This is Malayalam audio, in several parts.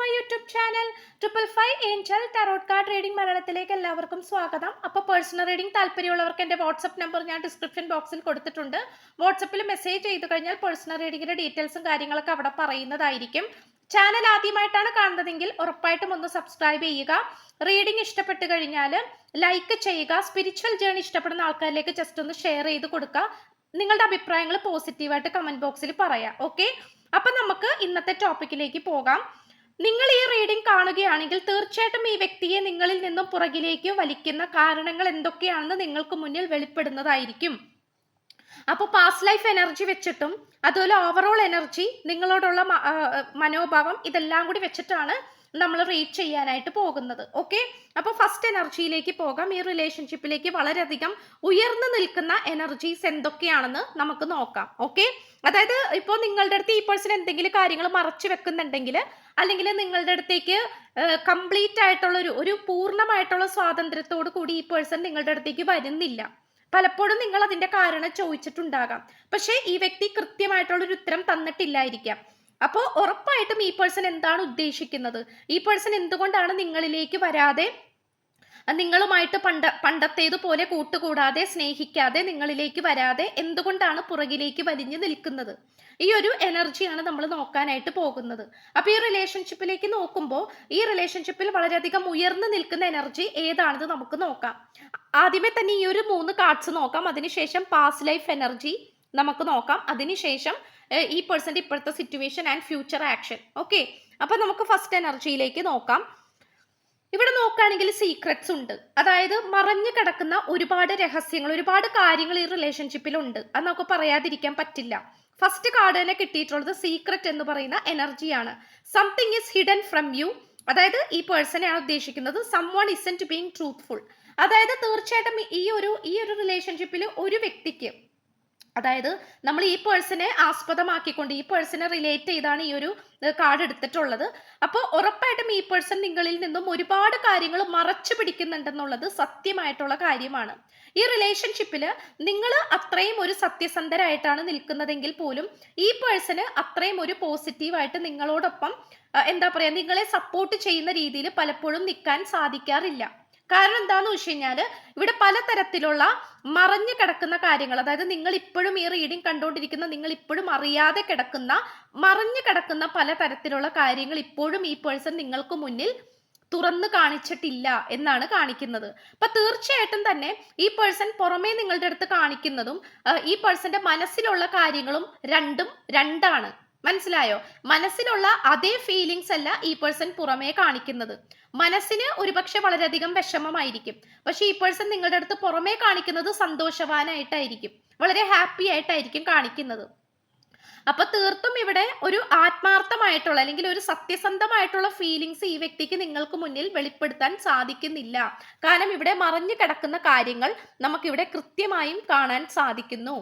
My YouTube channel triple five angel tarot card reading മലയാളത്തിലേക്ക് എല്ലാവർക്കും സ്വാഗതം. അപ്പോൾ പേഴ്സണൽ റീഡിംഗ് താല്പര്യമുള്ളവർക്ക് എന്റെ വാട്സപ്പ് നമ്പർ ഞാൻ ഡിസ്ക്രിപ്ഷൻ ബോക്സിൽ കൊടുത്തിട്ടുണ്ട്. വാട്സപ്പിൽ മെസ്സേജ് ചെയ്തു കഴിഞ്ഞാൽ പേഴ്സണൽ റീഡിങ്ങിന്റെ ഡീറ്റെയിൽസും കാര്യങ്ങളൊക്കെ അവിടെ പറയുന്നതായിരിക്കും. ചാനൽ ആദ്യമായിട്ടാണ് കാണുന്നതെങ്കിൽ ഉറപ്പായിട്ടും ഒന്ന് സബ്സ്ക്രൈബ് ചെയ്യുക. റീഡിംഗ് ഇഷ്ടപ്പെട്ട് കഴിഞ്ഞാൽ ലൈക്ക് ചെയ്യുക. സ്പിരിച്വൽ ജേണി ഇഷ്ടപ്പെടുന്ന ആൾക്കാരിലേക്ക് ജസ്റ്റ് ഒന്ന് ഷെയർ ചെയ്ത് കൊടുക്കുക. നിങ്ങളുടെ അഭിപ്രായങ്ങൾ പോസിറ്റീവായിട്ട് കമന്റ് ബോക്സിൽ പറയാം. ഓക്കെ? അപ്പം നമുക്ക് ഇന്നത്തെ ടോപ്പിക്കിലേക്ക് പോകാം. നിങ്ങൾ ഈ റീഡിംഗ് കാണുകയാണെങ്കിൽ തീർച്ചയായിട്ടും ഈ വ്യക്തിയെ നിങ്ങളിൽ നിന്നും പുറകിലേക്ക് വലിക്കുന്ന കാരണങ്ങൾ എന്തൊക്കെയാണെന്ന് നിങ്ങൾക്ക് മുന്നിൽ വെളിപ്പെടുന്നതായിരിക്കും. അപ്പോൾ പാസ്റ്റ് ലൈഫ് എനർജി വെച്ചിട്ടും അതുപോലെ ഓവറോൾ എനർജി നിങ്ങളോടുള്ള മനോഭാവം ഇതെല്ലാം കൂടി വെച്ചിട്ടാണ് നമ്മൾ റീഡ് ചെയ്യാനായിട്ട് പോകുന്നത്. ഓക്കെ അപ്പോൾ ഫസ്റ്റ് എനർജിയിലേക്ക് പോകാം. ഈ റിലേഷൻഷിപ്പിലേക്ക് വളരെയധികം ഉയർന്നു നിൽക്കുന്ന എനർജീസ് എന്തൊക്കെയാണെന്ന് നമുക്ക് നോക്കാം. ഓക്കെ അതായത് ഇപ്പോൾ നിങ്ങളുടെ അടുത്ത് ഈ പേഴ്സൺ എന്തെങ്കിലും കാര്യങ്ങൾ മറച്ചു വെക്കുന്നുണ്ടെങ്കിൽ അല്ലെങ്കിൽ നിങ്ങളുടെ അടുത്തേക്ക് കംപ്ലീറ്റ് ആയിട്ടുള്ള ഒരു ഒരു പൂർണമായിട്ടുള്ള സ്വാതന്ത്ര്യത്തോടു കൂടി ഈ പേഴ്സൺ നിങ്ങളുടെ അടുത്തേക്ക് വരുന്നില്ല. പലപ്പോഴും നിങ്ങൾ അതിന്റെ കാരണം ചോദിച്ചിട്ടുണ്ടാകാം. പക്ഷേ ഈ വ്യക്തി കൃത്യമായിട്ടുള്ള ഒരു ഉത്തരം തന്നിട്ടില്ലായിരിക്കാം. അപ്പോൾ ഉറപ്പായിട്ടും ഈ പേഴ്സൺ എന്താണ് ഉദ്ദേശിക്കുന്നത്? ഈ പേഴ്സൺ എന്തുകൊണ്ടാണ് നിങ്ങളിലേക്ക് വരാതെ നിങ്ങളുമായിട്ട് പണ്ട പണ്ടത്തേതുപോലെ കൂട്ടുകൂടാതെ സ്നേഹിക്കാതെ നിങ്ങളിലേക്ക് വരാതെ എന്തുകൊണ്ടാണ് പുറകിലേക്ക് വലിഞ്ഞു നിൽക്കുന്നത്? ഈ ഒരു എനർജിയാണ് നമ്മൾ നോക്കാനായിട്ട് പോകുന്നത്. അപ്പോൾ ഈ റിലേഷൻഷിപ്പിലേക്ക് നോക്കുമ്പോൾ ഈ റിലേഷൻഷിപ്പിൽ വളരെയധികം ഉയർന്നു നിൽക്കുന്ന എനർജി ഏതാണെന്ന് നമുക്ക് നോക്കാം. ആദ്യമേ തന്നെ ഈ ഒരു മൂന്ന് കാർഡ്സ് നോക്കാം. അതിനുശേഷം പാസ്റ്റ് ലൈഫ് എനർജി നമുക്ക് നോക്കാം. അതിനുശേഷം ഈ പേഴ്സന്റെ ഇപ്പോഴത്തെ situation and future action okay അപ്പോൾ നമുക്ക് ഫസ്റ്റ് എനർജിയിലേക്ക് നോക്കാം. ഇവിടെ നോക്കുകയാണെങ്കിൽ സീക്രട്സ് ഉണ്ട്. അതായത് മറഞ്ഞു കിടക്കുന്ന ഒരുപാട് രഹസ്യങ്ങൾ ഒരുപാട് കാര്യങ്ങൾ ഈ റിലേഷൻഷിപ്പിലുണ്ട് അത് നമുക്ക് പറയാതിരിക്കാൻ പറ്റില്ല. ഫസ്റ്റ് കാർഡ് തന്നെ കിട്ടിയിട്ടുള്ളത് സീക്രട്ട് എന്ന് പറയുന്ന എനർജിയാണ് something is hidden from you അതായത് ഈ പേഴ്സണെയാണ് ഉദ്ദേശിക്കുന്നത് someone isn't to being truthful അതായത് തീർച്ചയായിട്ടും ഈ ഒരു ഈ ഒരു റിലേഷൻഷിപ്പിൽ ഒരു വ്യക്തിക്ക് അതായത് നമ്മൾ ഈ പേഴ്സണെ ആസ്പദമാക്കിക്കൊണ്ട് ഈ പേഴ്സണെ റിലേറ്റ് ചെയ്താണ് ഈ ഒരു കാർഡ് എടുത്തിട്ടുള്ളത്. അപ്പോൾ ഉറപ്പായിട്ടും ഈ പേഴ്സൺ നിങ്ങളിൽ നിന്നും ഒരുപാട് കാര്യങ്ങൾ മറച്ചു പിടിക്കുന്നുണ്ടെന്നുള്ളത് സത്യമായിട്ടുള്ള കാര്യമാണ്. ഈ റിലേഷൻഷിപ്പിൽ നിങ്ങൾ അത്രയും ഒരു സത്യസന്ധരായിട്ടാണ് നിൽക്കുന്നതെങ്കിൽ പോലും ഈ പേഴ്സണ് അത്രയും ഒരു പോസിറ്റീവായിട്ട് നിങ്ങളോടൊപ്പം എന്താ പറയുക നിങ്ങളെ സപ്പോർട്ട് ചെയ്യുന്ന രീതിയിൽ പലപ്പോഴും നിൽക്കാൻ സാധിക്കാറില്ല. കാരണം എന്താന്ന് വെച്ച് കഴിഞ്ഞാൽ ഇവിടെ പലതരത്തിലുള്ള മറഞ്ഞു കിടക്കുന്ന കാര്യങ്ങൾ അതായത് നിങ്ങൾ ഇപ്പോഴും ഈ റീഡിംഗ് കണ്ടുകൊണ്ടിരിക്കുന്ന നിങ്ങൾ ഇപ്പോഴും അറിയാതെ കിടക്കുന്ന മറഞ്ഞു കിടക്കുന്ന പലതരത്തിലുള്ള കാര്യങ്ങൾ ഇപ്പോഴും ഈ പേഴ്സൺ നിങ്ങൾക്ക് മുന്നിൽ തുറന്നു കാണിച്ചിട്ടില്ല എന്നാണ് കാണിക്കുന്നത്. അപ്പൊ തീർച്ചയായിട്ടും തന്നെ ഈ പേഴ്സൺ പുറമേ നിങ്ങളുടെ അടുത്ത് കാണിക്കുന്നതും ഈ പേഴ്സന്റെ മനസ്സിലുള്ള കാര്യങ്ങളും രണ്ടും രണ്ടാണ്. മനസ്സിലായോ? മനസ്സിലുള്ള അതേ ഫീലിങ്സ് അല്ല ഈ പേഴ്സൺ പുറമേ കാണിക്കുന്നത്. മനസ്സിന് ഒരുപക്ഷെ വളരെയധികം വിഷമമായിരിക്കും. പക്ഷെ ഈ പേഴ്സൺ നിങ്ങളുടെ അടുത്ത് പുറമേ കാണിക്കുന്നത് സന്തോഷവാനായിട്ടായിരിക്കും. വളരെ ഹാപ്പി ആയിട്ടായിരിക്കും കാണിക്കുന്നത്. അപ്പൊ തീർത്തും ഇവിടെ ഒരു ആത്മാർത്ഥമായിട്ടുള്ള അല്ലെങ്കിൽ ഒരു സത്യസന്ധമായിട്ടുള്ള ഫീലിങ്സ് ഈ വ്യക്തിക്ക് നിങ്ങൾക്ക് മുന്നിൽ വെളിപ്പെടുത്താൻ സാധിക്കുന്നില്ല. കാരണം ഇവിടെ മറഞ്ഞു കിടക്കുന്ന കാര്യങ്ങൾ നമുക്കിവിടെ കൃത്യമായും കാണാൻ സാധിക്കുന്നു.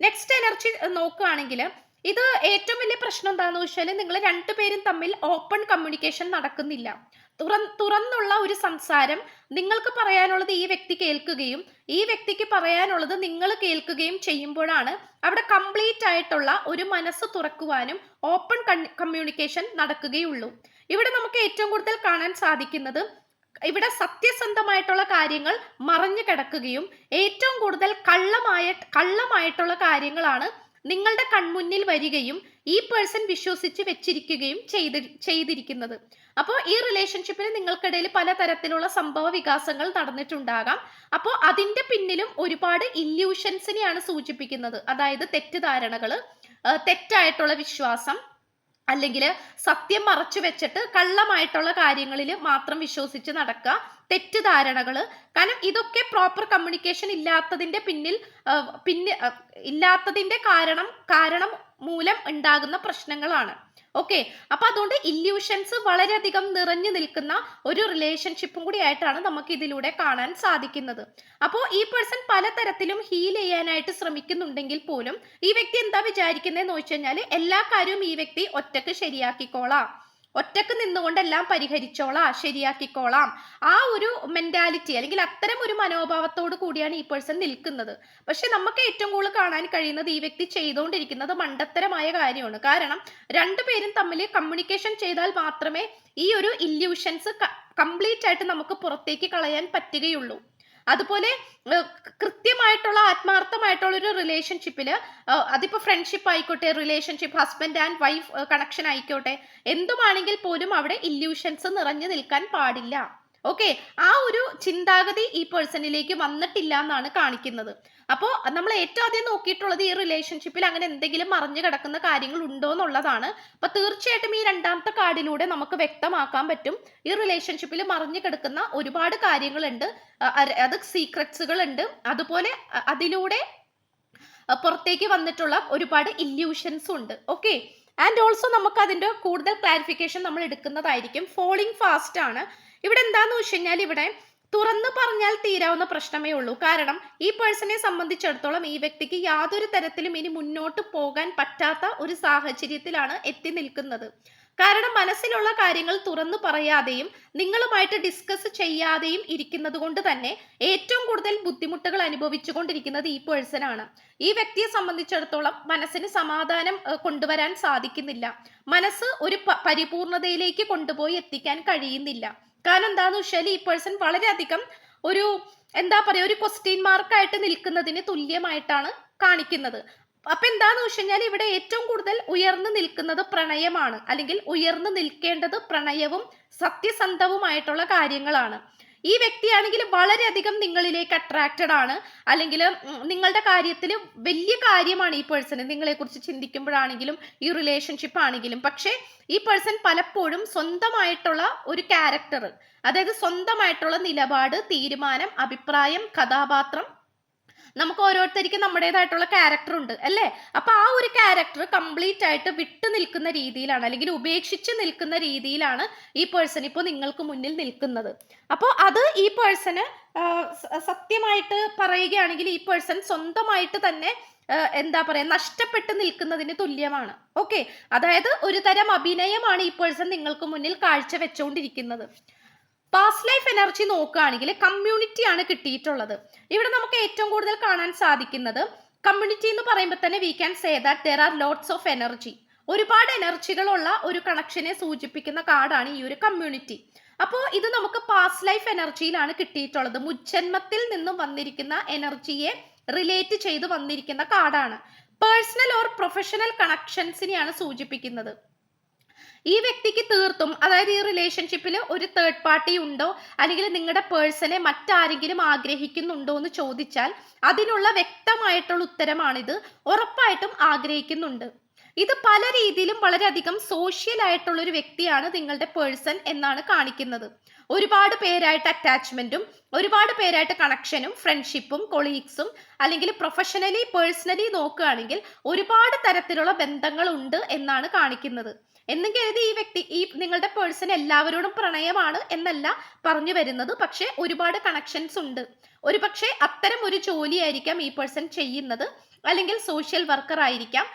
നെക്സ്റ്റ് എനർജി നോക്കുകയാണെങ്കിൽ ഇത് ഏറ്റവും വലിയ പ്രശ്നം എന്താണെന്ന് വെച്ചാൽ നിങ്ങൾ രണ്ടുപേരും തമ്മിൽ ഓപ്പൺ കമ്മ്യൂണിക്കേഷൻ നടക്കുന്നില്ല. തുറ തുറന്നുള്ള ഒരു സംസാരം നിങ്ങൾക്ക് പറയാനുള്ളത് ഈ വ്യക്തി കേൾക്കുകയും ഈ വ്യക്തിക്ക് പറയാനുള്ളത് നിങ്ങൾ കേൾക്കുകയും ചെയ്യുമ്പോഴാണ് അവിടെ കംപ്ലീറ്റ് ആയിട്ടുള്ള ഒരു മനസ്സ് തുറക്കുവാനും ഓപ്പൺ കമ്മ്യൂണിക്കേഷൻ നടക്കുകയുള്ളൂ. ഇവിടെ നമുക്ക് ഏറ്റവും കൂടുതൽ കാണാൻ സാധിക്കുന്നത് ഇവിടെ സത്യസന്ധമായിട്ടുള്ള കാര്യങ്ങൾ മറഞ്ഞു കിടക്കുകയും ഏറ്റവും കൂടുതൽ കള്ളമായ കള്ളമായിട്ടുള്ള കാര്യങ്ങളാണ് നിങ്ങളുടെ കൺമുന്നിൽ വരികയും ഈ പേഴ്സൺ വിശ്വസിച്ച് വെച്ചിരിക്കുകയും ചെയ്തി ചെയ്തിരിക്കുന്നത്. അപ്പോൾ ഈ റിലേഷൻഷിപ്പിൽ നിങ്ങൾക്കിടയിൽ പലതരത്തിലുള്ള സംഭവ വികാസങ്ങൾ നടന്നിട്ടുണ്ടാകാം. അപ്പോൾ അതിന്റെ പിന്നിലും ഒരുപാട് ഇല്യൂഷൻസിനെയാണ് സൂചിപ്പിക്കുന്നത്. അതായത് തെറ്റിദ്ധാരണകൾ തെറ്റായിട്ടുള്ള വിശ്വാസം അല്ലെങ്കിൽ സത്യം മറച്ചു വെച്ചിട്ട് കള്ളമായിട്ടുള്ള കാര്യങ്ങളിൽ മാത്രം വിശ്വസിച്ച് നടക്കുക തെറ്റിദ്ധാരണകൾ കാരണം ഇതൊക്കെ പ്രോപ്പർ കമ്മ്യൂണിക്കേഷൻ ഇല്ലാത്തതിന്റെ പിന്നിൽ പിന്നെ ഇല്ലാത്തതിന്റെ കാരണം കാരണം മൂലം ഉണ്ടാകുന്ന പ്രശ്നങ്ങളാണ്. ഓക്കെ അപ്പൊ അതുകൊണ്ട് ഇല്യൂഷൻസ് വളരെയധികം നിറഞ്ഞു നിൽക്കുന്ന ഒരു റിലേഷൻഷിപ്പും കൂടി ആയിട്ടാണ് നമുക്ക് ഇതിലൂടെ കാണാൻ സാധിക്കുന്നത്. അപ്പോൾ ഈ പേഴ്സൺ പലതരത്തിലും ഹീൽ ചെയ്യാനായിട്ട് ശ്രമിക്കുന്നുണ്ടെങ്കിൽ പോലും ഈ വ്യക്തി എന്താ വിചാരിക്കുന്നതെന്ന് വെച്ച് കഴിഞ്ഞാൽ എല്ലാ കാര്യവും ഈ വ്യക്തി ഒറ്റയ്ക്ക് ശരിയാക്കിക്കോളാം. ഒറ്റയ്ക്ക് നിന്നുകൊണ്ടെല്ലാം പരിഹരിച്ചോളാം ശരിയാക്കിക്കോളാം. ആ ഒരു മെന്റാലിറ്റി അല്ലെങ്കിൽ അത്തരം ഒരു മനോഭാവത്തോട് കൂടിയാണ് ഈ പേഴ്സൺ നിൽക്കുന്നത്. പക്ഷെ നമുക്ക് ഏറ്റവും കൂടുതൽ കാണാൻ കഴിയുന്നത് ഈ വ്യക്തി ചെയ്തുകൊണ്ടിരിക്കുന്നത് മണ്ടത്തരമായ കാര്യമാണ്. കാരണം രണ്ടുപേരും തമ്മിൽ കമ്മ്യൂണിക്കേഷൻ ചെയ്താൽ മാത്രമേ ഈ ഒരു ഇല്യൂഷൻസ് കംപ്ലീറ്റ് ആയിട്ട് നമുക്ക് പുറത്തേക്ക് കളയാൻ പറ്റുകയുള്ളൂ. അതുപോലെ കൃത്യമായിട്ടുള്ള ആത്മാർത്ഥമായിട്ടുള്ള ഒരു റിലേഷൻഷിപ്പിൽ അതിപ്പോൾ ഫ്രണ്ട്ഷിപ്പ് ആയിക്കോട്ടെ relationship husband and wife connection ആയിക്കോട്ടെ എന്തുമാണെങ്കിൽ പോലും അവിടെ ഇല്യൂഷൻസ് നിറഞ്ഞു നിൽക്കാൻ പാടില്ല. ഓക്കെ ആ ഒരു ചിന്താഗതി ഈ പേഴ്സണിലേക്ക് വന്നിട്ടില്ല എന്നാണ് കാണിക്കുന്നത്. അപ്പോൾ നമ്മൾ ഏറ്റവും ആദ്യം നോക്കിയിട്ടുള്ളത് ഈ റിലേഷൻഷിപ്പിൽ അങ്ങനെ എന്തെങ്കിലും മറിഞ്ഞു കിടക്കുന്ന കാര്യങ്ങൾ ഉണ്ടോ എന്നുള്ളതാണ്. അപ്പൊ തീർച്ചയായിട്ടും ഈ രണ്ടാമത്തെ കാർഡിലൂടെ നമുക്ക് വ്യക്തമാക്കാൻ പറ്റും. ഈ റിലേഷൻഷിപ്പിൽ മറിഞ്ഞു കിടക്കുന്ന ഒരുപാട് കാര്യങ്ങളുണ്ട്. അത് സീക്രട്സുകൾ ഉണ്ട് അതുപോലെ അതിലൂടെ പുറത്തേക്ക് വന്നിട്ടുള്ള ഒരുപാട് ഇല്യൂഷൻസും ഉണ്ട്. ഓക്കെ ആൻഡ് ഓൾസോ നമുക്ക് അതിന്റെ കൂടുതൽ ക്ലാരിഫിക്കേഷൻ നമ്മൾ എടുക്കുന്നതായിരിക്കും. ഫോളിങ് ഫാസ്റ്റ് ആണ്. ഇവിടെ എന്താന്ന് വെച്ച് കഴിഞ്ഞാൽ ഇവിടെ തുറന്നു പറഞ്ഞാൽ തീരാവുന്ന പ്രശ്നമേ ഉള്ളൂ. കാരണം ഈ പേഴ്സണെ സംബന്ധിച്ചിടത്തോളം ഈ വ്യക്തിക്ക് യാതൊരു തരത്തിലും ഇനി മുന്നോട്ട് പോകാൻ പറ്റാത്ത ഒരു സാഹചര്യത്തിലാണ് എത്തി നിൽക്കുന്നത്. കാരണം മനസ്സിലുള്ള കാര്യങ്ങൾ തുറന്നു പറയാതെയും നിങ്ങളുമായിട്ട് ഡിസ്കസ് ചെയ്യാതെയും ഇരിക്കുന്നത് കൊണ്ട് തന്നെ ഏറ്റവും കൂടുതൽ ബുദ്ധിമുട്ടുകൾ അനുഭവിച്ചുകൊണ്ടിരിക്കുന്നത് ഈ പേഴ്സൺ ആണ്. ഈ വ്യക്തിയെ സംബന്ധിച്ചിടത്തോളം മനസ്സിന് സമാധാനം കൊണ്ടുവരാൻ സാധിക്കുന്നില്ല. മനസ്സ് ഒരു പരിപൂർണതയിലേക്ക് കൊണ്ടുപോയി എത്തിക്കാൻ കഴിയുന്നില്ല. കാരണം എന്താണ് വെച്ചാൽ ഈ പേഴ്സൺ വളരെയധികം ഒരു എന്താ പറയുക ഒരു ക്വസ്റ്റ്യൻ മാർക്കായിട്ട് നിൽക്കുന്നതിന് തുല്യമായിട്ടാണ് കാണിക്കുന്നത്. അപ്പൊ എന്താന്ന് വെച്ച് കഴിഞ്ഞാൽ ഇവിടെ ഏറ്റവും കൂടുതൽ ഉയർന്നു നിൽക്കുന്നത് പ്രണയമാണ്. അല്ലെങ്കിൽ ഉയർന്നു നിൽക്കേണ്ടത് പ്രണയവും സത്യസന്ധവുമായിട്ടുള്ള കാര്യങ്ങളാണ്. ഈ വ്യക്തിയാണെങ്കിൽ വളരെയധികം നിങ്ങളിലേക്ക് അട്രാക്റ്റഡ് ആണ്. അല്ലെങ്കിൽ നിങ്ങളുടെ കാര്യത്തിൽ വലിയ കാര്യമാണ് ഈ പേഴ്സൺ നിങ്ങളെക്കുറിച്ച് ചിന്തിക്കുമ്പോഴാണെങ്കിലും ഈ റിലേഷൻഷിപ്പ് ആണെങ്കിലും. പക്ഷേ ഈ പേഴ്സൺ പലപ്പോഴും സ്വന്തമായിട്ടുള്ള ഒരു ക്യാരക്ടർ അതായത് സ്വന്തമായിട്ടുള്ള നിലപാട് തീരുമാനം അഭിപ്രായം കഥാപാത്രം നമുക്ക് ഓരോരുത്തർക്കും നമ്മുടേതായിട്ടുള്ള ക്യാരക്ടർ ഉണ്ട് അല്ലേ? അപ്പൊ ആ ഒരു ക്യാരക്ടർ കംപ്ലീറ്റ് ആയിട്ട് വിട്ടു നിൽക്കുന്ന രീതിയിലാണ് അല്ലെങ്കിൽ ഉപേക്ഷിച്ച് നിൽക്കുന്ന രീതിയിലാണ് ഈ പേഴ്സൺ ഇപ്പോൾ നിങ്ങൾക്ക് മുന്നിൽ നിൽക്കുന്നത്. അപ്പോൾ അത് ഈ പേഴ്സണ് സത്യമായിട്ട് പറയുകയാണെങ്കിൽ ഈ പേഴ്സൺ സ്വന്തമായിട്ട് തന്നെ എന്താ പറയാ നഷ്ടപ്പെട്ട് നിൽക്കുന്നതിന് തുല്യമാണ്. ഓക്കെ അതായത് ഒരു തരം അഭിനയമാണ് ഈ പേഴ്സൺ നിങ്ങൾക്ക് മുന്നിൽ കാഴ്ച വെച്ചുകൊണ്ടിരിക്കുന്നത് പാസ്റ്റ് ലൈഫ് എനർജി നോക്കുകയാണെങ്കിൽ കമ്മ്യൂണിറ്റി ആണ് കിട്ടിയിട്ടുള്ളത്. ഇവിടെ നമുക്ക് ഏറ്റവും കൂടുതൽ കാണാൻ സാധിക്കുന്നത് കമ്മ്യൂണിറ്റി എന്ന് പറയുമ്പോൾ തന്നെ we can say that there are lots of energy ഒരുപാട് എനർജികളുള്ള ഒരു കണക്ഷനെ സൂചിപ്പിക്കുന്ന കാർഡാണ് ഈ ഒരു കമ്മ്യൂണിറ്റി അപ്പോൾ ഇത് നമുക്ക് പാസ്റ്റ് ലൈഫ് എനർജിയിലാണ് കിട്ടിയിട്ടുള്ളത്. മുജ്ജന്മത്തിൽ നിന്നും വന്നിരിക്കുന്ന എനർജിയെ റിലേറ്റ് ചെയ്ത് വന്നിരിക്കുന്ന കാർഡാണ് പേഴ്സണൽ ഓർ പ്രൊഫഷണൽ കണക്ഷൻസിനെയാണ് സൂചിപ്പിക്കുന്നത്. ഈ വ്യക്തിക്ക് തീർത്തും അതായത് ഈ റിലേഷൻഷിപ്പിൽ ഒരു തേർഡ് പാർട്ടി ഉണ്ടോ അല്ലെങ്കിൽ നിങ്ങളുടെ പേഴ്സണെ മറ്റാരെങ്കിലും ആഗ്രഹിക്കുന്നുണ്ടോ എന്ന് ചോദിച്ചാൽ അതിനുള്ള വ്യക്തമായിട്ടുള്ള ഉത്തരമാണിത്. ഉറപ്പായിട്ടും ആഗ്രഹിക്കുന്നുണ്ട്. ഇത് പല രീതിയിലും വളരെയധികം സോഷ്യൽ ആയിട്ടുള്ള ഒരു വ്യക്തിയാണ് നിങ്ങളുടെ പേഴ്സൺ എന്നാണ് കാണിക്കുന്നത്. ഒരുപാട് പേരായിട്ട് അറ്റാച്ച്മെന്റും ഒരുപാട് പേരായിട്ട് കണക്ഷനും ഫ്രണ്ട്ഷിപ്പും കൊളീഗ്സും അല്ലെങ്കിൽ പ്രൊഫഷണലി പേഴ്സണലി നോക്കുകയാണെങ്കിൽ ഒരുപാട് തരത്തിലുള്ള ബന്ധങ്ങൾ ഉണ്ട് എന്നാണ് കാണിക്കുന്നത്. എന്നും കരുതി ഈ വ്യക്തി ഈ നിങ്ങളുടെ പേഴ്സൺ എല്ലാവരോടും പ്രണയമാണ് എന്നല്ല പറഞ്ഞു വരുന്നത്. പക്ഷെ ഒരുപാട് കണക്ഷൻസ് ഉണ്ട്. ഒരു പക്ഷേ അത്തരം ഒരു ജോലിയായിരിക്കാം ഈ പേഴ്സൺ ചെയ്യുന്നത്. അല്ലെങ്കിൽ സോഷ്യൽ വർക്കർ ആയിരിക്കാം.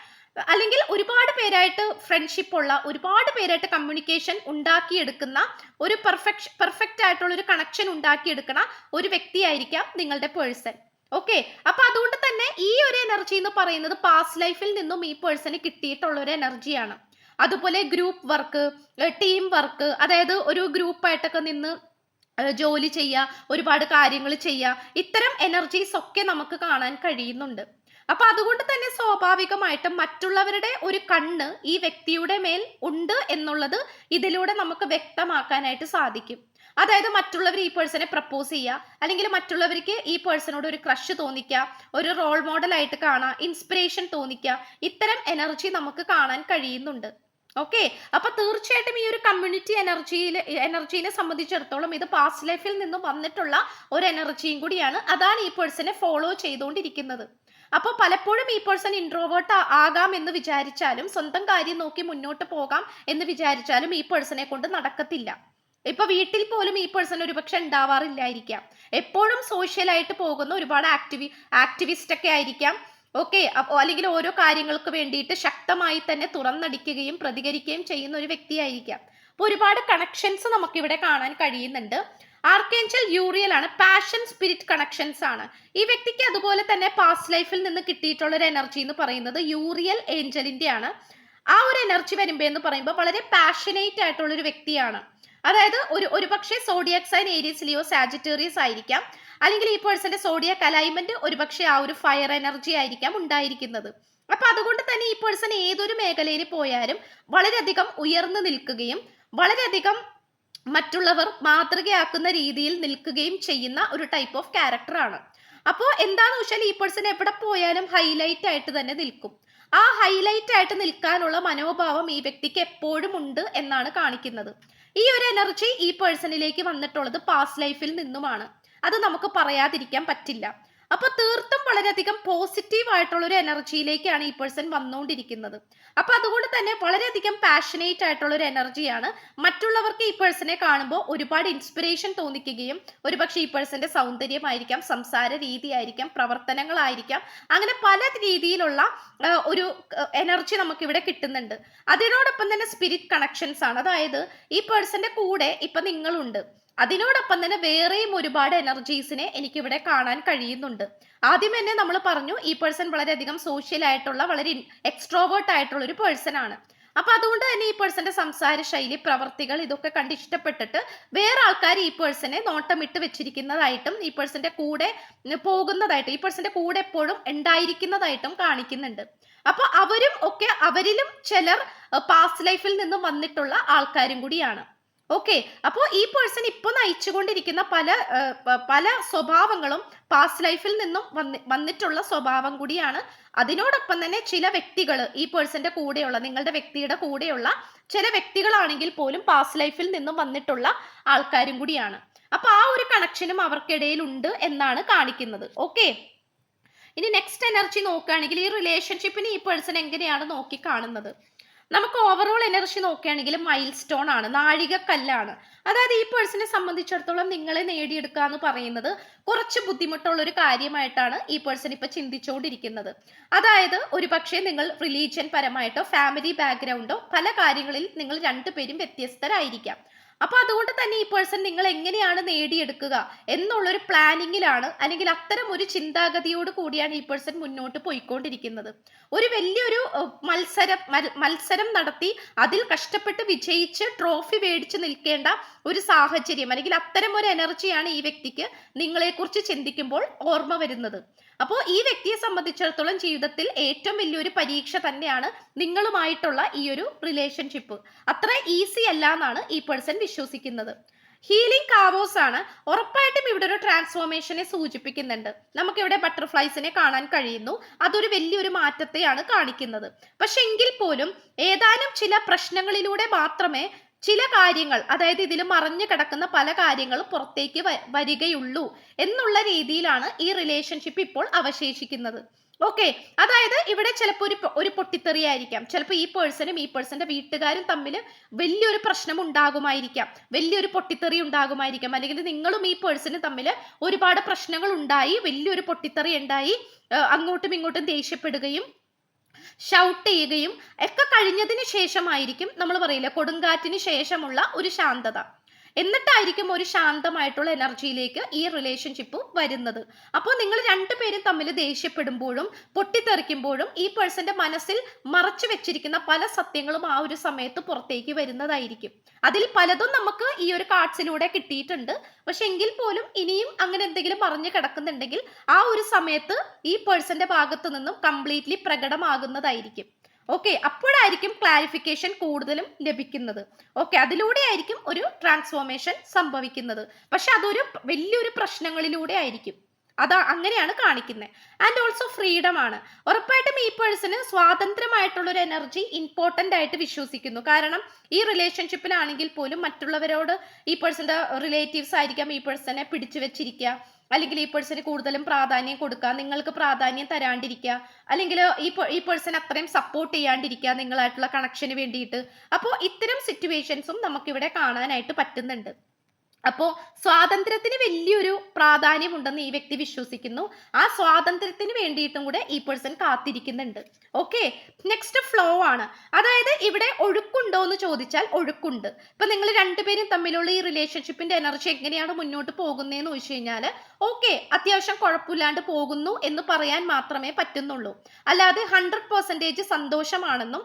അല്ലെങ്കിൽ ഒരുപാട് പേരായിട്ട് ഫ്രണ്ട്ഷിപ്പ് ഉള്ള ഒരുപാട് പേരായിട്ട് കമ്മ്യൂണിക്കേഷൻ ഉണ്ടാക്കിയെടുക്കുന്ന ഒരു പെർഫെക്റ്റ് പെർഫെക്റ്റ് ആയിട്ടുള്ള ഒരു കണക്ഷൻ ഉണ്ടാക്കിയെടുക്കുന്ന ഒരു വ്യക്തിയായിരിക്കാം നിങ്ങളുടെ പേഴ്സൺ ഓക്കെ അപ്പൊ അതുകൊണ്ട് തന്നെ ഈ ഒരു എനർജി എന്ന് പറയുന്നത് പാസ്റ്റ് ലൈഫിൽ നിന്നും ഈ പേഴ്സണ് കിട്ടിയിട്ടുള്ള ഒരു എനർജിയാണ് അതുപോലെ ഗ്രൂപ്പ് വർക്ക് ടീം വർക്ക് അതായത് ഒരു ഗ്രൂപ്പായിട്ടൊക്കെ നിന്ന് ജോലി ചെയ്യുക ഒരുപാട് കാര്യങ്ങൾ ചെയ്യുക ഇത്തരം എനർജീസ് ഒക്കെ നമുക്ക് കാണാൻ കഴിയുന്നുണ്ട്. അപ്പൊ അതുകൊണ്ട് തന്നെ സ്വാഭാവികമായിട്ടും മറ്റുള്ളവരുടെ ഒരു കണ്ണ് ഈ വ്യക്തിയുടെ മേൽ ഉണ്ട് എന്നുള്ളത് ഇതിലൂടെ നമുക്ക് വ്യക്തമാക്കാനായിട്ട് സാധിക്കും. അതായത് മറ്റുള്ളവർ ഈ പേഴ്സണെ പ്രപ്പോസ് ചെയ്യുക അല്ലെങ്കിൽ മറ്റുള്ളവർക്ക് ഈ പേഴ്സണോട് ഒരു ക്രഷ് തോന്നിക്കുക ഒരു റോൾ മോഡലായിട്ട് കാണുക ഇൻസ്പിറേഷൻ തോന്നിക്കുക ഇത്തരം എനർജി നമുക്ക് കാണാൻ കഴിയുന്നുണ്ട്. ഓക്കെ അപ്പൊ തീർച്ചയായിട്ടും ഈ ഒരു കമ്മ്യൂണിറ്റി എനർജിയിൽ എനർജീനെ സംബന്ധിച്ചിടത്തോളം ഇത് പാസ്റ്റ് ലൈഫിൽ നിന്ന് വന്നിട്ടുള്ള ഒരു എനർജിയും കൂടിയാണ്. അതാണ് ഈ പേഴ്സണെ ഫോളോ ചെയ്തുകൊണ്ടിരിക്കുന്നത്. അപ്പോൾ പലപ്പോഴും ഈ പേഴ്സൺ ഇൻട്രോവേർട്ട് ആകാം എന്ന് വിചാരിച്ചാലും സ്വന്തം കാര്യം നോക്കി മുന്നോട്ട് പോകാം എന്ന് വിചാരിച്ചാലും ഈ പേഴ്സണെ കൊണ്ട് നടക്കത്തില്ല. ഇപ്പൊ വീട്ടിൽ പോലും ഈ പേഴ്സൺ ഒരുപക്ഷെ ഉണ്ടാവാറില്ലായിരിക്കാം. എപ്പോഴും സോഷ്യലായിട്ട് പോകുന്ന ഒരുപാട് ആക്ടിവി ആക്ടിവിസ്റ്റ് ഒക്കെ ആയിരിക്കാം. ഓക്കെ അപ്പോൾ അല്ലെങ്കിൽ ഓരോ കാര്യങ്ങൾക്ക് വേണ്ടിയിട്ട് ശക്തമായി തന്നെ തുറന്നടിക്കുകയും പ്രതികരിക്കുകയും ചെയ്യുന്ന ഒരു വ്യക്തിയായിരിക്കാം. അപ്പോൾ ഒരുപാട് കണക്ഷൻസ് നമുക്ക് ഇവിടെ കാണാൻ കഴിയുന്നുണ്ട്. ആർക്കേഞ്ചൽ യൂറിയൽ ആണ് പാഷൻ സ്പിരിറ്റ് കണക്ഷൻസ് ആണ്. ഈ വ്യക്തിക്ക് അതുപോലെ തന്നെ പാസ്റ്റ് ലൈഫിൽ നിന്ന് കിട്ടിയിട്ടുള്ള ഒരു എനർജി എന്ന് പറയുന്നത് യൂറിയൽ ഏഞ്ചലിന്റെ ആണ്. ആ ഒരു എനർജി വരുമ്പോൾ എന്ന് പറയുമ്പോൾ വളരെ പാഷനേറ്റ് ആയിട്ടുള്ള ഒരു വ്യക്തിയാണ്. അതായത് ഒരു ഒരു പക്ഷേ zodiac sign Aries Leo Sagittarius ആയിരിക്കാം. അല്ലെങ്കിൽ ഈ പേഴ്സന്റെ സോഡിയാക് അലൈൻമെന്റ് ഒരുപക്ഷെ ആ ഒരു ഫയർ എനർജി ആയിരിക്കാം ഉണ്ടായിരിക്കുന്നത്. അപ്പൊ അതുകൊണ്ട് തന്നെ ഈ പേഴ്സൺ ഏതൊരു മേഖലയിൽ പോയാലും വളരെയധികം ഉയർന്നു നിൽക്കുകയും വളരെയധികം മറ്റുള്ളവർ മാതൃകയാക്കുന്ന രീതിയിൽ നിൽക്കുകയും ചെയ്യുന്ന ഒരു ടൈപ്പ് ഓഫ് ക്യാരക്ടറാണ് അപ്പോൾ എന്താണെന്ന് വെച്ചാൽ ഈ പേഴ്സൺ എവിടെ പോയാലും ഹൈലൈറ്റ് ആയിട്ട് തന്നെ നിൽക്കും. ആ ഹൈലൈറ്റ് ആയിട്ട് നിൽക്കാനുള്ള മനോഭാവം ഈ വ്യക്തിക്ക് എപ്പോഴും ഉണ്ട് എന്നാണ് കാണിക്കുന്നത്. ഈ ഒരു എനർജി ഈ പേഴ്സണിലേക്ക് വന്നിട്ടുള്ളത് പാസ്റ്റ് ലൈഫിൽ നിന്നുമാണ്. അത് നമുക്ക് പറയാതിരിക്കാൻ പറ്റില്ല. അപ്പൊ തീർത്തും വളരെയധികം പോസിറ്റീവ് ആയിട്ടുള്ള ഒരു എനർജിയിലേക്കാണ് ഈ പേഴ്സൺ വന്നുകൊണ്ടിരിക്കുന്നത് അപ്പൊ അതുകൊണ്ട് തന്നെ വളരെയധികം പാഷനേറ്റ് ആയിട്ടുള്ള ഒരു എനർജിയാണ് മറ്റുള്ളവർക്ക് ഈ പേഴ്സണെ കാണുമ്പോൾ ഒരുപാട് ഇൻസ്പിറേഷൻ തോന്നിക്കുകയും ഒരുപക്ഷെ ഈ പേഴ്സന്റെ സൗന്ദര്യമായിരിക്കാം സംസാര രീതിയായിരിക്കാം പ്രവർത്തനങ്ങളായിരിക്കാം. അങ്ങനെ പല രീതിയിലുള്ള ഒരു എനർജി നമുക്ക് ഇവിടെ കിട്ടുന്നുണ്ട്. അതിനോടൊപ്പം തന്നെ സ്പിരിറ്റ് കണക്ഷൻസ് ആണ്. അതായത് ഈ പേഴ്സന്റെ കൂടെ ഇപ്പൊ നിങ്ങളുണ്ട്. അതിനോടൊപ്പം തന്നെ വേറെയും ഒരുപാട് എനർജീസിനെ എനിക്കിവിടെ കാണാൻ കഴിയുന്നുണ്ട്. ആദ്യം തന്നെ നമ്മൾ പറഞ്ഞു ഈ പേഴ്സൺ വളരെയധികം സോഷ്യൽ ആയിട്ടുള്ള വളരെ എക്സ്ട്രോവേർട്ട് ആയിട്ടുള്ള ഒരു പേഴ്സൺ ആണ്. അപ്പൊ അതുകൊണ്ട് തന്നെ ഈ പേഴ്സന്റെ സംസാര ശൈലി പ്രവർത്തികൾ ഇതൊക്കെ കണ്ട് ഇഷ്ടപ്പെട്ടിട്ട് വേറെ ആൾക്കാർ ഈ പേഴ്സണെ നോട്ടമിട്ട് വെച്ചിരിക്കുന്നതായിട്ടും ഈ പേഴ്സന്റെ കൂടെ പോകുന്നതായിട്ടും ഈ പേഴ്സന്റെ കൂടെ എപ്പോഴും ഉണ്ടായിരിക്കുന്നതായിട്ടും കാണിക്കുന്നുണ്ട്. അപ്പൊ അവരും ഒക്കെ അവരിലും ചിലർ പാസ്റ്റ് ലൈഫിൽ നിന്നും വന്നിട്ടുള്ള ആൾക്കാരും കൂടിയാണ്. ഓക്കെ അപ്പോൾ ഈ പേഴ്സൺ ഇപ്പോൾ നയിച്ചുകൊണ്ടിരിക്കുന്ന പല പല സ്വഭാവങ്ങളും പാസ്റ്റ് ലൈഫിൽ നിന്നും വന്നി വന്നിട്ടുള്ള സ്വഭാവം കൂടിയാണ്. അതിനോടൊപ്പം തന്നെ ചില വ്യക്തികൾ ഈ പേഴ്സന്റെ കൂടെയുള്ള നിങ്ങളുടെ വ്യക്തിയുടെ കൂടെയുള്ള ചില വ്യക്തികളാണെങ്കിൽ പോലും പാസ്റ്റ് ലൈഫിൽ നിന്നും വന്നിട്ടുള്ള ആൾക്കാരും കൂടിയാണ്. അപ്പൊ ആ ഒരു കണക്ഷനും അവർക്കിടയിൽ ഉണ്ട് എന്നാണ് കാണിക്കുന്നത്. ഓക്കെ ഇനി നെക്സ്റ്റ് എനർജി നോക്കുകയാണെങ്കിൽ ഈ റിലേഷൻഷിപ്പിന് ഈ പേഴ്സൺ എങ്ങനെയാണ് നോക്കി കാണുന്നത്? നമുക്ക് ഓവറോൾ എനർജി നോക്കുകയാണെങ്കിൽ മൈൽ സ്റ്റോൺ ആണ് നാഴികക്കല്ലാണ്. അതായത് ഈ പേഴ്സണെ സംബന്ധിച്ചിടത്തോളം നിങ്ങളെ നേടിയെടുക്കുക എന്ന് പറയുന്നത് കുറച്ച് ബുദ്ധിമുട്ടുള്ള ഒരു കാര്യമായിട്ടാണ് ഈ പേഴ്സൺ ഇപ്പൊ ചിന്തിച്ചുകൊണ്ടിരിക്കുന്നത്. അതായത് ഒരു പക്ഷേ നിങ്ങൾ റിലീജിയൻ പരമായിട്ടോ ഫാമിലി ബാക്ക്ഗ്രൗണ്ടോ പല കാര്യങ്ങളിൽ നിങ്ങൾ രണ്ടുപേരും വ്യത്യസ്തരായിരിക്കാം. അപ്പൊ അതുകൊണ്ട് തന്നെ ഈ പേഴ്സൺ നിങ്ങൾ എങ്ങനെയാണ് നേടിയെടുക്കുക എന്നുള്ളൊരു പ്ലാനിങ്ങിലാണ് അല്ലെങ്കിൽ അത്തരം ഒരു ചിന്താഗതിയോട് കൂടിയാണ് ഈ പേഴ്സൺ മുന്നോട്ട് പോയിക്കൊണ്ടിരിക്കുന്നത്. ഒരു വലിയൊരു മത്സരം മത്സരം നടത്തി അതിൽ കഷ്ടപ്പെട്ട് വിജയിച്ച് ട്രോഫി മേടിച്ച് നിൽക്കേണ്ട ഒരു സാഹചര്യം അല്ലെങ്കിൽ അത്തരം ഒരു എനർജിയാണ് ഈ വ്യക്തിക്ക് നിങ്ങളെക്കുറിച്ച് ചിന്തിക്കുമ്പോൾ ഓർമ്മ വരുന്നത്. അപ്പോൾ ഈ വ്യക്തിയെ സംബന്ധിച്ചിടത്തോളം ജീവിതത്തിൽ ഏറ്റവും വലിയൊരു പരീക്ഷ തന്നെയാണ് നിങ്ങളുമായിട്ടുള്ള ഈ ഒരു റിലേഷൻഷിപ്പ് അത്ര ഈസി അല്ല എന്നാണ് ഈ പേഴ്സൺ വിശ്വസിക്കുന്നത്. ഹീലിംഗ് കാവോസ് ആണ് ഉറപ്പായിട്ടും ഇവിടെ ഒരു ട്രാൻസ്ഫോർമേഷനെ സൂചിപ്പിക്കുന്നുണ്ട്. നമുക്കിവിടെ ബട്ടർഫ്ലൈസിനെ കാണാൻ കഴിയുന്നു. അതൊരു വലിയൊരു മാറ്റത്തെയാണ് കാണിക്കുന്നത്. പക്ഷെ എങ്കിൽ പോലും ഏതാനും ചില പ്രശ്നങ്ങളിലൂടെ മാത്രമേ ചില കാര്യങ്ങൾ അതായത് ഇതിൽ മറഞ്ഞു കിടക്കുന്ന പല കാര്യങ്ങളും പുറത്തേക്ക് വരികയുള്ളൂ എന്നുള്ള രീതിയിലാണ് ഈ റിലേഷൻഷിപ്പ് ഇപ്പോൾ അവശേഷിക്കുന്നത്. ഓക്കെ അതായത് ഇവിടെ ചിലപ്പോൾ ഒരു ഒരു പൊട്ടിത്തെറിയായിരിക്കാം ചിലപ്പോൾ ഈ പേഴ്സണും ഈ പേഴ്സന്റെ വീട്ടുകാരും തമ്മിൽ വലിയൊരു പ്രശ്നം ഉണ്ടാകുമായിരിക്കാം. വലിയൊരു പൊട്ടിത്തെറി ഉണ്ടാകുമായിരിക്കാം. അല്ലെങ്കിൽ നിങ്ങളും ഈ പേഴ്സണും തമ്മിൽ ഒരുപാട് പ്രശ്നങ്ങൾ ഉണ്ടായി വലിയൊരു പൊട്ടിത്തെറി ഉണ്ടായി അങ്ങോട്ടും ഇങ്ങോട്ടും ദേഷ്യപ്പെടുകയും ഷൗട്ട് ചെയ്യുകയും ഒക്കെ കഴിഞ്ഞതിന് ശേഷമായിരിക്കും നമ്മൾ പറയില്ല കൊടുങ്കാറ്റിന് ശേഷമുള്ള ഒരു ശാന്തത. എന്നിട്ടായിരിക്കും ഒരു ശാന്തമായിട്ടുള്ള എനർജിയിലേക്ക് ഈ റിലേഷൻഷിപ്പ് വരുന്നത്. അപ്പോൾ നിങ്ങൾ രണ്ടുപേരും തമ്മിൽ ദേഷ്യപ്പെടുമ്പോഴും പൊട്ടിത്തെറിക്കുമ്പോഴും ഈ പേഴ്സന്റെ മനസ്സിൽ മറച്ചു വെച്ചിരിക്കുന്ന പല സത്യങ്ങളും ആ ഒരു സമയത്ത് പുറത്തേക്ക് വരുന്നതായിരിക്കും. അതിൽ പലതും നമുക്ക് ഈ ഒരു കാർഡ്സിലൂടെ കിട്ടിയിട്ടുണ്ട്. പക്ഷെ എങ്കിൽ പോലും ഇനിയും അങ്ങനെ എന്തെങ്കിലും പറഞ്ഞു കിടക്കുന്നുണ്ടെങ്കിൽ ആ ഒരു സമയത്ത് ഈ പേഴ്സന്റെ ഭാഗത്തു നിന്നും കംപ്ലീറ്റ്ലി പ്രകടമാകുന്നതായിരിക്കും. ഓക്കെ അപ്പോഴായിരിക്കും ക്ലാരിഫിക്കേഷൻ കൂടുതലും ലഭിക്കുന്നത്. ഓക്കെ അതിലൂടെ ആയിരിക്കും ഒരു ട്രാൻസ്ഫോർമേഷൻ സംഭവിക്കുന്നത്. പക്ഷെ അതൊരു വലിയൊരു പ്രശ്നങ്ങളിലൂടെ ആയിരിക്കും. അതാ അങ്ങനെയാണ് കാണിക്കുന്നത് ആൻഡ് ഓൾസോ ഫ്രീഡം ആണ്. ഉറപ്പായിട്ടും ഈ പേഴ്സണ് സ്വാതന്ത്ര്യമായിട്ടുള്ള ഒരു എനർജി ഇമ്പോർട്ടന്റ് ആയിട്ട് വിശ്വസിക്കുന്നു. കാരണം ഈ റിലേഷൻഷിപ്പിലാണെങ്കിൽ പോലും മറ്റുള്ളവരോട് ഈ പേഴ്സന്റെ റിലേറ്റീവ്സ് ആയിരിക്കാം ഈ പേഴ്സണെ പിടിച്ചു വെച്ചിരിക്കുക. അല്ലെങ്കിൽ ഈ പേഴ്സന് കൂടുതലും പ്രാധാന്യം കൊടുക്കുക നിങ്ങൾക്ക് പ്രാധാന്യം തരാണ്ടിരിക്കുക. അല്ലെങ്കിൽ ഈ ഈ പേഴ്സൺ അത്രയും സപ്പോർട്ട് ചെയ്യാണ്ടിരിക്കുക നിങ്ങളായിട്ടുള്ള കണക്ഷന് വേണ്ടിയിട്ട്. അപ്പോൾ ഇത്തരം സിറ്റുവേഷൻസും നമുക്കിവിടെ കാണാനായിട്ട് പറ്റുന്നുണ്ട്. അപ്പോൾ സ്വാതന്ത്ര്യത്തിന് വലിയൊരു പ്രാധാന്യം ഉണ്ടെന്ന് ഈ വ്യക്തി വിശ്വസിക്കുന്നു. ആ സ്വാതന്ത്ര്യത്തിന് വേണ്ടിയിട്ടും കൂടെ ഈ പേഴ്സൺ കാത്തിരിക്കുന്നുണ്ട്. ഓക്കെ നെക്സ്റ്റ് ഫ്ലോ ആണ്. അതായത് ഇവിടെ ഒഴുക്കുണ്ടോ എന്ന് ചോദിച്ചാൽ ഒഴുക്കുണ്ട്. ഇപ്പൊ നിങ്ങൾ രണ്ടുപേരും തമ്മിലുള്ള ഈ റിലേഷൻഷിപ്പിന്റെ എനർജി എങ്ങനെയാണ് മുന്നോട്ട് പോകുന്നതെന്ന് ചോദിച്ചു കഴിഞ്ഞാൽ ഓക്കെ അത്യാവശ്യം കുഴപ്പമില്ലാണ്ട് പോകുന്നു എന്ന് പറയാൻ മാത്രമേ പറ്റുന്നുള്ളൂ. അല്ലാതെ ഹൺഡ്രഡ് പെർസെന്റേജ് സന്തോഷമാണെന്നും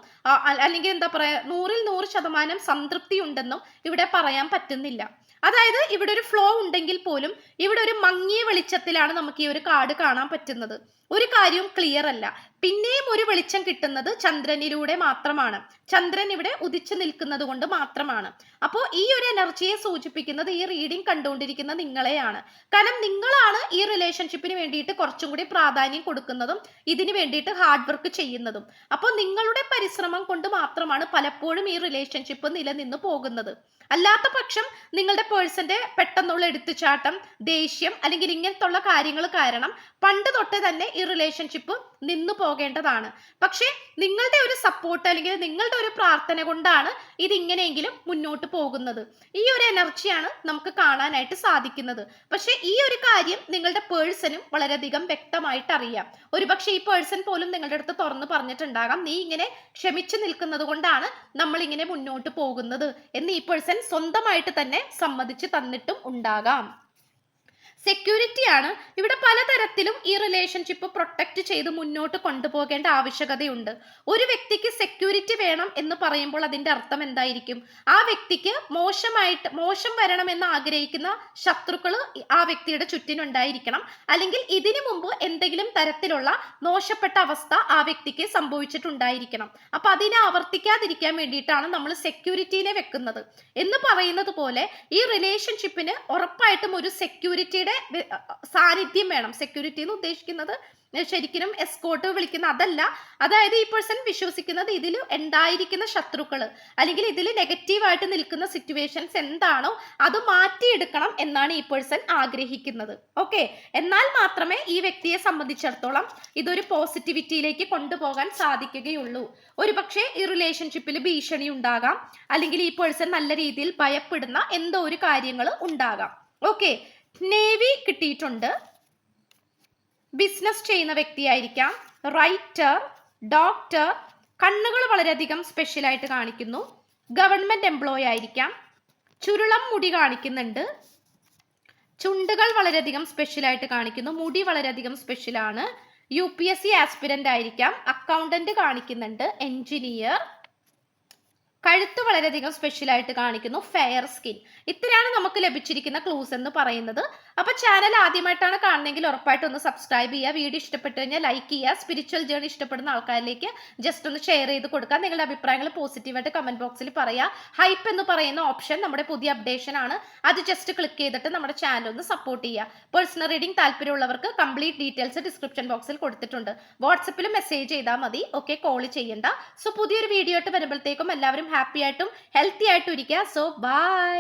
അല്ലെങ്കിൽ എന്താ പറയാ നൂറിൽ നൂറ് ശതമാനം സംതൃപ്തി ഉണ്ടെന്നും ഇവിടെ പറയാൻ പറ്റുന്നില്ല. അതായത് ഇവിടെ ഒരു ഫ്ലോ ഉണ്ടെങ്കിൽ പോലും ഇവിടെ ഒരു മങ്ങിയ വെളിച്ചത്തിലാണ് നമുക്ക് ഈ ഒരു കാർഡ് കാണാൻ പറ്റുന്നത്. ഒരു കാര്യവും ക്ലിയർ അല്ല. പിന്നെയും ഒരു വെളിച്ചം കിട്ടുന്നത് ചന്ദ്രനിലൂടെ മാത്രമാണ്. ചന്ദ്രൻ ഇവിടെ ഉദിച്ചു നിൽക്കുന്നത് കൊണ്ട് മാത്രമാണ്. അപ്പോൾ ഈ ഒരു എനർജിയെ സൂചിപ്പിക്കുന്നത് ഈ റീഡിംഗ് കണ്ടുകൊണ്ടിരിക്കുന്ന നിങ്ങളെയാണ്. കാരണം നിങ്ങളാണ് ഈ റിലേഷൻഷിപ്പിന് വേണ്ടിയിട്ട് കുറച്ചും കൂടി പ്രാധാന്യം കൊടുക്കുന്നതും ഇതിന് വേണ്ടിയിട്ട് ഹാർഡ് വർക്ക് ചെയ്യുന്നതും. അപ്പോൾ നിങ്ങളുടെ പരിശ്രമം കൊണ്ട് മാത്രമാണ് പലപ്പോഴും ഈ റിലേഷൻഷിപ്പ് നിലനിന്ന് പോകുന്നത്. അല്ലാത്ത പക്ഷം നിങ്ങളുടെ പേഴ്സന്റെ പെട്ടെന്നുള്ള എടുത്തുചാട്ടം ദേഷ്യം അല്ലെങ്കിൽ ഇങ്ങനത്തുള്ള കാര്യങ്ങൾ കാരണം പണ്ട് തൊട്ടേ തന്നെ ഈ റിലേഷൻഷിപ്പ് നിന്നു പോകേണ്ടതാണ്. പക്ഷേ നിങ്ങളുടെ ഒരു സപ്പോർട്ട് അല്ലെങ്കിൽ നിങ്ങളുടെ ഒരു പ്രാർത്ഥന കൊണ്ടാണ് ഇത് ഇങ്ങനെയെങ്കിലും മുന്നോട്ട് പോകുന്നത്. ഈ ഒരു എനർജിയാണ് നമുക്ക് കാണാനായിട്ട് സാധിക്കുന്നത്. പക്ഷേ ഈ ഒരു കാര്യം നിങ്ങളുടെ പേഴ്സണും വളരെയധികം വ്യക്തമായിട്ട് അറിയാം. ഒരുപക്ഷെ ഈ പേഴ്സൺ പോലും നിങ്ങളുടെ അടുത്ത് തുറന്നു പറഞ്ഞിട്ടുണ്ടാകാം നീ ഇങ്ങനെ ക്ഷമിച്ചു നിൽക്കുന്നത് കൊണ്ടാണ് നമ്മൾ ഇങ്ങനെ മുന്നോട്ട് പോകുന്നത് എന്ന് ഈ പേഴ്സൺ സ്വന്തമായിട്ട് തന്നെ സമ്മതിച്ച് തന്നിട്ടും ഉണ്ടാകാം. സെക്യൂരിറ്റി ആണ്. ഇവിടെ പലതരത്തിലും ഈ റിലേഷൻഷിപ്പ് പ്രൊട്ടക്റ്റ് ചെയ്ത് മുന്നോട്ട് കൊണ്ടുപോകേണ്ട ആവശ്യകതയുണ്ട്. ഒരു വ്യക്തിക്ക് സെക്യൂരിറ്റി വേണം എന്ന് പറയുമ്പോൾ അതിന്റെ അർത്ഥം എന്തായിരിക്കും? ആ വ്യക്തിക്ക് മോശമായിട്ട് മോശം വരണം എന്ന് ആഗ്രഹിക്കുന്ന ശത്രുക്കൾ ആ വ്യക്തിയുടെ ചുറ്റിനുണ്ടായിരിക്കണം. അല്ലെങ്കിൽ ഇതിനു മുമ്പ് എന്തെങ്കിലും തരത്തിലുള്ള മോശപ്പെട്ട അവസ്ഥ ആ വ്യക്തിക്ക് സംഭവിച്ചിട്ടുണ്ടായിരിക്കണം. അപ്പൊ അതിനെ ആവർത്തിക്കാതിരിക്കാൻ വേണ്ടിയിട്ടാണ് നമ്മൾ സെക്യൂരിറ്റീനെ വെക്കുന്നത്. എന്ന് പറയുന്നത് പോലെ ഈ റിലേഷൻഷിപ്പിന് ഉറപ്പായിട്ടും ഒരു സെക്യൂരിറ്റിയുടെ വി- സാന്നിധ്യം വേണം. സെക്യൂരിറ്റി എന്ന് ഉദ്ദേശിക്കുന്നത് ശരിക്കും എസ്കോട്ട് വിളിക്കുന്ന അതല്ല. അതായത് ഈ പേഴ്സൺ വിശ്വസിക്കുന്നത് ഇതിൽ ഉണ്ടായിരിക്കുന്ന ശത്രുക്കൾ അല്ലെങ്കിൽ ഇതിൽ നെഗറ്റീവായിട്ട് നിൽക്കുന്ന സിറ്റുവേഷൻസ് എന്താണോ അത് മാറ്റിയെടുക്കണം എന്നാണ് ഈ പേഴ്സൺ ആഗ്രഹിക്കുന്നത്. ഓക്കെ എന്നാൽ മാത്രമേ ഈ വ്യക്തിയെ സംബന്ധിച്ചിടത്തോളം ഇതൊരു പോസിറ്റിവിറ്റിയിലേക്ക് കൊണ്ടുപോകാൻ സാധിക്കുകയുള്ളൂ. ഒരുപക്ഷെ ഈ റിലേഷൻഷിപ്പിൽ ഭീഷണി ഉണ്ടാകാം അല്ലെങ്കിൽ ഈ പേഴ്സൺ നല്ല രീതിയിൽ ഭയപ്പെടുന്ന എന്തോ ഒരു കാര്യങ്ങൾ ഉണ്ടാകാം. ഓക്കെ നേവി കിട്ടിയിട്ടുണ്ട്. ബിസിനസ് ചെയ്യുന്ന വ്യക്തിയായിരിക്കാം. റൈറ്റർ ഡോക്ടർ കണ്ണുകൾ വളരെയധികം സ്പെഷ്യലായിട്ട് കാണിക്കുന്നു. ഗവൺമെന്റ് എംപ്ലോയി ആയിരിക്കാം. ചുരുളം മുടി കാണിക്കുന്നുണ്ട്. ചുണ്ടുകൾ വളരെയധികം സ്പെഷ്യലായിട്ട് കാണിക്കുന്നു. മുടി വളരെയധികം സ്പെഷ്യലാണ് U P S C aspirant ആയിരിക്കാം. അക്കൗണ്ടന്റ് കാണിക്കുന്നുണ്ട്. എഞ്ചിനീയർ കഴുത്ത് വളരെയധികം സ്പെഷ്യലായിട്ട് കാണിക്കുന്നു ഫെയർ സ്കിൻ ഇത്രയാണ് നമുക്ക് ലഭിച്ചിരിക്കുന്ന ക്ലൂസ് എന്ന് പറയുന്നത്. അപ്പൊ ചാനൽ ആദ്യമായിട്ടാണ് കാണുന്നതെങ്കിൽ ഉറപ്പായിട്ട് ഒന്ന് സബ്സ്ക്രൈബ് ചെയ്യുക. വീഡിയോ ഇഷ്ടപ്പെട്ടു കഴിഞ്ഞാൽ ലൈക്ക് ചെയ്യുക. സ്പിരിച്വൽ ജേണി ഇഷ്ടപ്പെടുന്ന ആൾക്കാരിലേക്ക് ജസ്റ്റ് ഒന്ന് ഷെയർ ചെയ്ത് കൊടുക്കുക. നിങ്ങളുടെ അഭിപ്രായങ്ങൾ പോസിറ്റീവായിട്ട് കമന്റ് ബോക്സിൽ പറയുക ഹൈപ്പ് എന്ന് പറയുന്ന ഓപ്ഷൻ നമ്മുടെ പുതിയ അപ്ഡേഷൻ ആണ്. അത് ജസ്റ്റ് ക്ലിക്ക് ചെയ്തിട്ട് നമ്മുടെ ചാനൽ ഒന്ന് സപ്പോർട്ട് ചെയ്യുക. പേഴ്സണൽ റീഡിംഗ് താല്പര്യമുള്ളവർക്ക് കംപ്ലീറ്റ് ഡീറ്റെയിൽസ് ഡിസ്ക്രിപ്ഷൻ ബോക്സിൽ കൊടുത്തിട്ടുണ്ട്. വാട്സപ്പിൽ മെസ്സേജ് ചെയ്താൽ മതി. ഓക്കെ കോൾ ചെയ്യണ്ട. സോ പുതിയൊരു വീഡിയോ ആയിട്ട് വരുമ്പോഴത്തേക്കും എല്ലാവരും ഹാപ്പി ആയിട്ടും ഹെൽത്തി ആയിട്ടും ഇരിക്കുക. So by